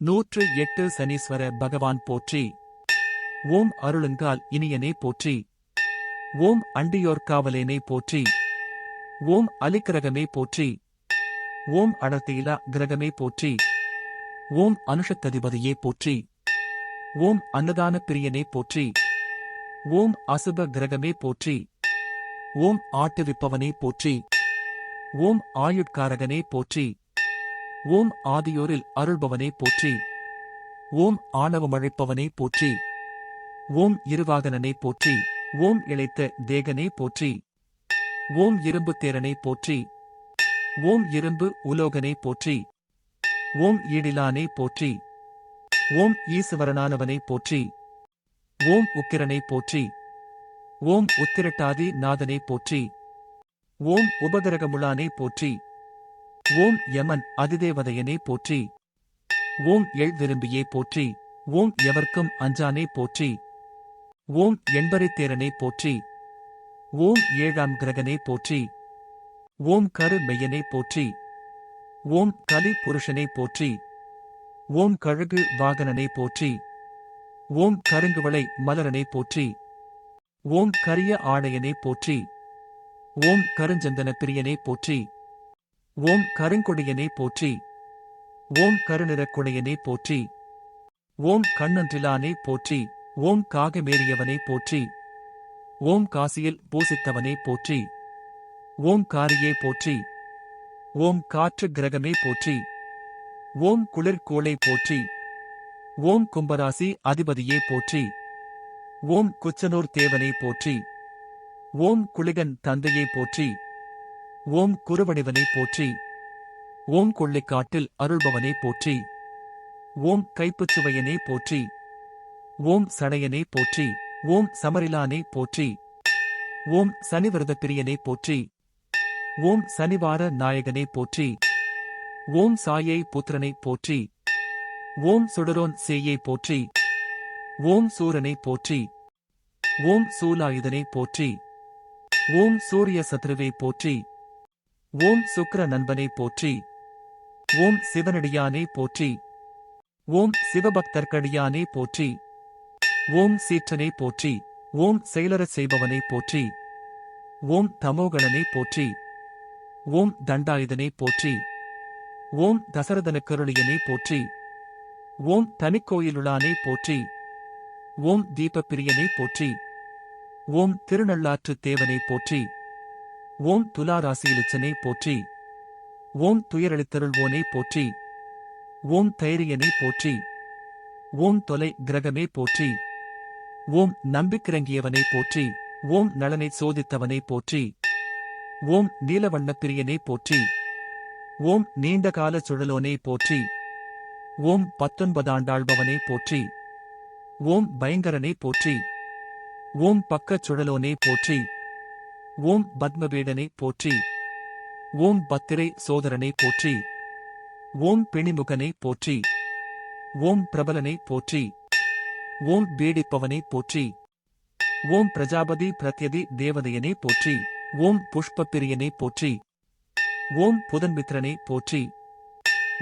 நூற்று எட்டு சனீஸ்வர பகவான் போற்றி. ஓம் அருளுங்கால் இனியனே போற்றி. ஓம் அண்டியோர் காவலேனே போற்றி. ஓம் அலிக்கிரகமே போற்றி. ஓம் அடர்த்தியிலா கிரகமே போற்றி. ஓம் அனுஷத்ததிபதியே போற்றி. ஓம் அன்னதான பிரியனே போற்றி. ஓம் அசுப கிரகமே போற்றி. ஓம் ஆட்டுவிப்பவனே போற்றி. ஓம் ஆயுட்காரகனே போற்றி. ஓம் ஆதியோரில் அருள்பவனே போற்றி ஓம் ஆணவமழைப்பவனே போற்றி ஓம் இருவாகனனே போற்றி ஓம் இளைத்த தேகனே போற்றி ஓம் இரும்பு தேரனை போற்றி ஓம் இரும்பு உலோகனே போற்றி ஓம் ஈடிலானே போற்றி ஓம் ஈசுவரனானவனை போற்றி ஓம் உக்கிரனை போற்றி ஓம் உத்திரட்டாதி நாதனை போற்றி ஓம் உபகரகமுளானே போற்றி ஓம் யமன் அதிதேவதையனே போற்றி ஓம் எழ் விரும்பியே போற்றி ஓம் எவர்க்கும் அஞ்சானே போற்றி ஓம் எண்பரைத்தேரனே போற்றி ஓம் ஏழாம் கிரகனே போற்றி ஓம் கரு மெய்யனே போற்றி ஓம் கலி புருஷனே போற்றி ஓம் கழுகு வாகனனே போற்றி ஓம் கருங்குவளை மலரனே போற்றி ஓம் கரிய ஆடையனே போற்றி ஓம் கருஞ்சந்தன பிரியனே போற்றி ஓம் கருங்கொடியனே போற்றி ஓம் கருநிறக் குடையனே போற்றி ஓம் கண்ணன்றிலானே போற்றி ஓம் காகமேறியவனே போற்றி ஓம் காசியில் பூசித்தவனே போற்றி ஓம் காரியே போற்றி ஓம் காற்று கிரகமே போற்றி ஓம் குளிர்கோளை போற்றி ஓம் கும்பராசி அதிபதியே போற்றி ஓம் குச்சனூர் தேவனை போற்றி ஓம் குளிகன் தந்தையை போற்றி ஓம் குருவடிவனை போற்றி ஓம் கொள்ளைக்காட்டில் அருள்பவனை போற்றி ஓம் கைப்புச்சுவையனே போற்றி ஓம் சடையனே போற்றி ஓம் சமரிலானே போற்றி ஓம் சனிவிரத போற்றி ஓம் சனிவார நாயகனே போற்றி ஓம் சாயை புத்திரனை போற்றி ஓம் சுடரோன் சேயை போற்றி ஓம் சூரனை போற்றி ஓம் சூலாயுதனை போற்றி ஓம் சூரிய சத்ருவை போற்றி ஓம் சுக்கிர நண்பனை போற்றி ஓம் சிவனடியானே போற்றி ஓம் சிவபக்தர்க்கடியானே போற்றி ஓம் சீற்றனை போற்றி ஓம் செயலர செய்பவனை போற்றி ஓம் தமோகணனை போற்றி ஓம் தண்டாயுதனை போற்றி ஓம் தசரதனுக்கருளியனை போற்றி ஓம் தனிக்கோயிலுளானே போற்றி ஓம் தீபப்பிரியனை போற்றி ஓம் திருநள்ளாற்று தேவனை போற்றி ஓம் துலாராசியிலுச்சனை போற்றி ஓம் துயரளித்தருள்வோனே போற்றி ஓம் தைரியனை போற்றி ஓம் தொலை கிரகமே போற்றி ஓம் நம்பிக்கிறங்கியவனை போற்றி ஓம் நலனை சோதித்தவனை போற்றி ஓம் நீலவண்ணப்பிரியனை போற்றி ஓம் நீண்டகால சுழலோனே போற்றி ஓம் பத்தொன்பதாண்டாள்பவனை போற்றி ஓம் பயங்கரனே போற்றி ஓம் பக்கச் சுழலோனே போற்றி ஓம் பத்மபீடனை போற்றி ஓம் பத்திரை சோதரனை போற்றி ஓம் பிணிமுகனை போற்றி ஓம் பிரபலனை போற்றி ஓம் பீடிப்பவனை போற்றி ஓம் பிரஜாபதி பிரத்யதி தேவதையனை போற்றி ஓம் புஷ்பப்பிரியனை போற்றி ஓம் புதன்மித்ரனை போற்றி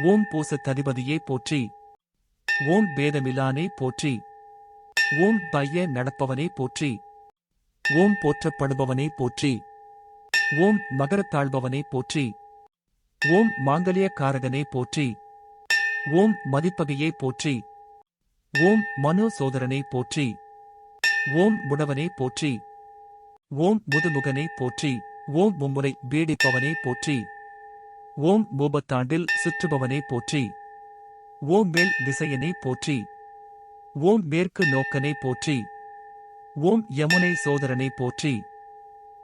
ஓம் பூசத்ததிபதியை போற்றி ஓம் பேதமிலானே போற்றி ஓம் பைய நடப்பவனை போற்றி ஓம் போற்றப்படுபவனே போற்றி ஓம் மகரத்தாழ்பவனே போற்றி ஓம் மாங்கலியக்காரகனே போற்றி ஓம் மதிப்பகையே போற்றி ஓம் மனோ சோதரனை போற்றி ஓம் முடவனே போற்றி ஓம் முதுமுகனை போற்றி ஓம் மும்முறை பீடிப்பவனே போற்றி ஓம் பூபத்தாண்டில் சுற்றுபவனே போற்றி ஓம் மேல் திசையனை போற்றி ஓம் மேற்கு நோக்கனை போற்றி ஓம் யமுனை சோதரனை போற்றி.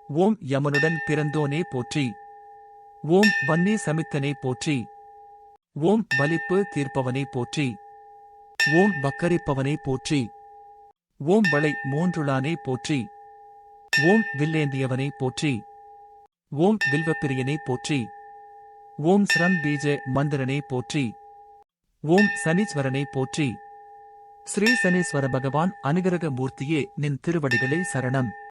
ஓம் யமனுடன் பிறந்தோனே போற்றி. ஓம் வன்னி சமித்தனை போற்றி. ஓம் வலிப்பு தீர்ப்பவனை போற்றி. ஓம் பக்கரிப்பவனை போற்றி. ஓம் வளை மூன்றுளானே போற்றி. ஓம் வில்லேந்தியவனை போற்றி. ஓம் வில்வப்பிரியனை போற்றி. ஓம் ஸ்ரம் பீஜ மந்திரனை போற்றி. ஓம் சனீஸ்வரனை போற்றி. ஸ்ரீ சனீஸ்வர பகவான் அனுகிரக மூர்த்தியே நின் திருவடிகளை சரணம்.